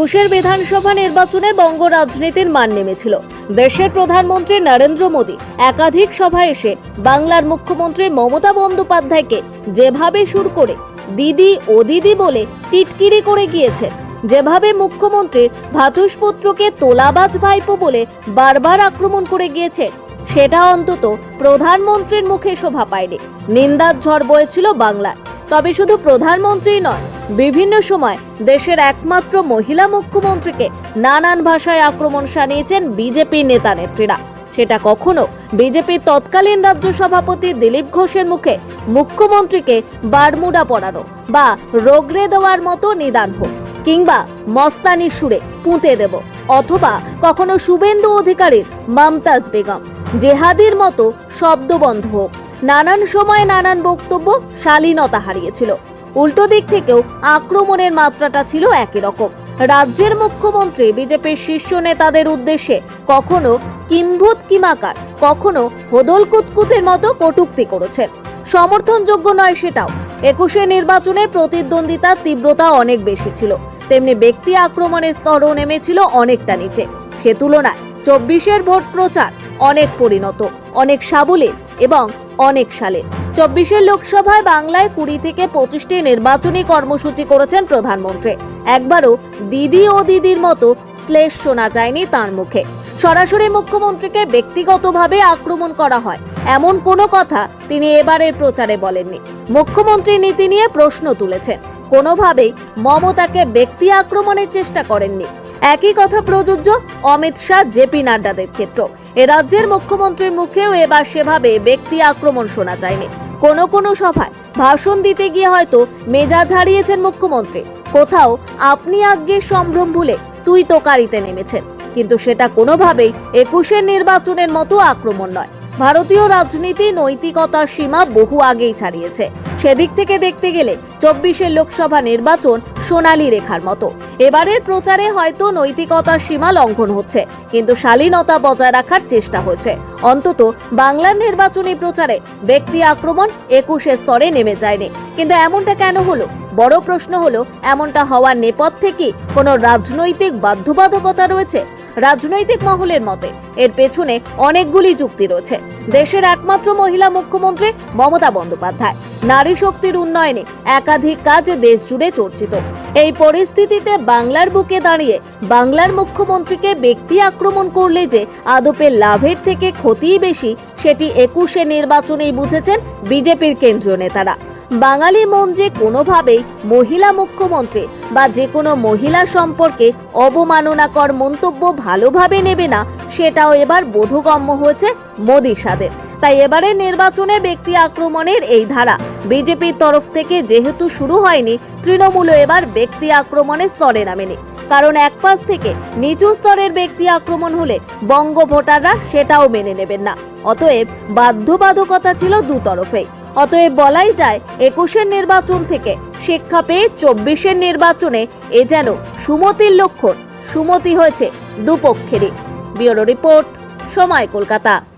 একুশের বিধানসভা নির্বাচনে বঙ্গ রাজনীতির মান নেমেছিল। দেশের প্রধানমন্ত্রী নরেন্দ্র মোদী একাধিক সভায় এসে বাংলার মুখ্যমন্ত্রী মমতা বন্দ্যোপাধ্যায়কে যেভাবে সুর করে দিদি ও দিদি বলে টিটকিরি করে গিয়েছেন, যেভাবে মুখ্যমন্ত্রীর ভাতুষপুত্রকে তোলাবাজ ভাইপো বলে বারবার আক্রমণ করে গিয়েছেন, সেটা অন্তত প্রধানমন্ত্রীর মুখে শোভা পায়নি। নিন্দার ঝড় বয়েছিল বাংলায়, তবে শুধু প্রধানমন্ত্রী নয় বিভিন্ন সময় দেশের একমাত্র মহিলা মুখ্যমন্ত্রীকে নানান ভাষায় আক্রমণ সানিয়েছেন বিজেপি নেতা নেত্রীরা। সেটা কখনো বিজেপির তৎকালীন রাজ্য সভাপতি দিলীপ ঘোষের মুখে মুখ্যমন্ত্রীকে বারমুডা পরানো বা রোগরে দেওয়ার মতো নিদান হোক, কিংবা মস্তানি সুরে পুঁতে দেব, অথবা কখনো শুভেন্দু অধিকারীর মমতাজ বেগম, জেহাদির মতো শব্দবন্ধ হোক। নানান সময় নানান বক্তব্য শালীনতা হারিয়েছিল। উল্টো দিক থেকেও আক্রমণের মাত্রাটা ছিল একই রকম। রাজ্যের মুখ্যমন্ত্রী, বিজেপির শীর্ষ নেতাদের উদ্দেশ্যে কখনো কিম্ভূত কিমাকার, কখনো হোদল কুতকুতের মতো কটুক্তি করেছেন। সমর্থনযোগ্য নয় সেটাও। একুশে নির্বাচনে প্রতিদ্বন্দ্বিতার তীব্রতা অনেক বেশি ছিল। তেমনি ব্যক্তি আক্রমণের স্তরও নেমেছিল অনেকটা নিচে। সে তুলনায় চব্বিশের ভোট প্রচার অনেক পরিণত, অনেক সাবলীল এবং অনেক সালে চব্বিশের লোকসভায় বাংলায় কুড়ি থেকে পঁচিশটি নির্বাচনী কর্মসূচি করেছেন প্রধানমন্ত্রী। একবারও দিদি ও দিদির মতো শ্লেষ শোনা যায়নি তার মুখে। সরাসরি মুখ্যমন্ত্রীকে ব্যক্তিগতভাবে আক্রমণ করা হয়। এমন কোনো কথা তিনি এবারের প্রচারে বলেননি। মুখ্যমন্ত্রী নীতি নিয়ে প্রশ্ন তুলেছেন। কোনোভাবেই মমতাকে ব্যক্তি আক্রমণের চেষ্টা করেননি। একই কথা প্রযোজ্য অমিত শাহ জেপি নাড্ডাদের ক্ষেত্র এ রাজ্যের মুখ্যমন্ত্রীর মুখেও এবার সেভাবে ব্যক্তি আক্রমণ শোনা যায়নি। কোনো কোনো সভায় ভাষণ দিতে গিয়ে হয়তো মেজাজ হারিয়েছেন মুখ্যমন্ত্রী। কোথাও আপনি আজ্ঞের সম্ভ্রম ভুলে তুই তোকারিতে নেমেছেন। কিন্তু সেটা কোনোভাবেই একুশের নির্বাচনের মতো আক্রমণ নয়। ভারতীয় রাজনীতি নৈতিকতার সীমা বহু আগেই ছাড়িয়েছে। সেদিক থেকে দেখতে গেলে চব্বিশের লোকসভা নির্বাচন সোনালী রেখার মতো। এবারের প্রচারে হয়তো নৈতিকতার সীমা লঙ্ঘন হচ্ছে, কিন্তু শালীনতা বজায় রাখার চেষ্টা হচ্ছে অন্তত বাংলার নির্বাচনী প্রচারে ব্যক্তি আক্রমণ একুশে স্তরে নেমে যায়নি। কিন্তু এমনটা কেন হলো? বড় প্রশ্ন হলো, এমনটা হওয়ার নেপথ্যে কি কোনো রাজনৈতিক বাধ্যবাধকতা রয়েছে? রাজনৈতিক মহলের মতে, এর পেছনে অনেকগুলি যুক্তি রয়েছে। দেশের একমাত্র মহিলা মুখ্যমন্ত্রী মমতা বন্দ্যোপাধ্যায়। নারী শক্তির উন্নয়নে একাধিক কাজ দেশ জুড়ে চর্চিত। এই পরিস্থিতিতে বাংলার বুকে দাঁড়িয়ে বাংলার মুখ্যমন্ত্রীকে ব্যক্তি আক্রমণ করলে যে আদপে লাভের থেকে ক্ষতিই বেশি, সেটি একুশে নির্বাচনেই বুঝেছেন বিজেপির কেন্দ্রীয় নেতারা। বাঙালি মন যে কোনোভাবেই মহিলা মুখ্যমন্ত্রী বা যে কোনো মহিলা সম্পর্কে অবমাননাকর মন্তব্য ভালোভাবে নেবে না, সেটাও এবার বোধগম্য হয়েছে মোদী সাদের। তাই এবারের নির্বাচনে ব্যক্তি আক্রমণের এই ধারা, বিজেপির তরফ থেকে যেহেতু শুরু হয়নি, তৃণমূলও এবার ব্যক্তি আক্রমণের স্তরে নামেনি। কারণ এক পাশ থেকে নিচু স্তরের ব্যক্তি আক্রমণ হলে বঙ্গ ভোটাররা সেটাও মেনে নেবেন না। অতএব বাধ্যবাধকতা ছিল দু তরফেই। অতএব বলাই যায় একুশের নির্বাচন থেকে শিক্ষা পেয়ে চব্বিশের নির্বাচনে এ যেন সুমতির লক্ষণ সুমতি হয়েছে দুপক্ষেরই। ব্যুরো রিপোর্ট, সময় কলকাতা।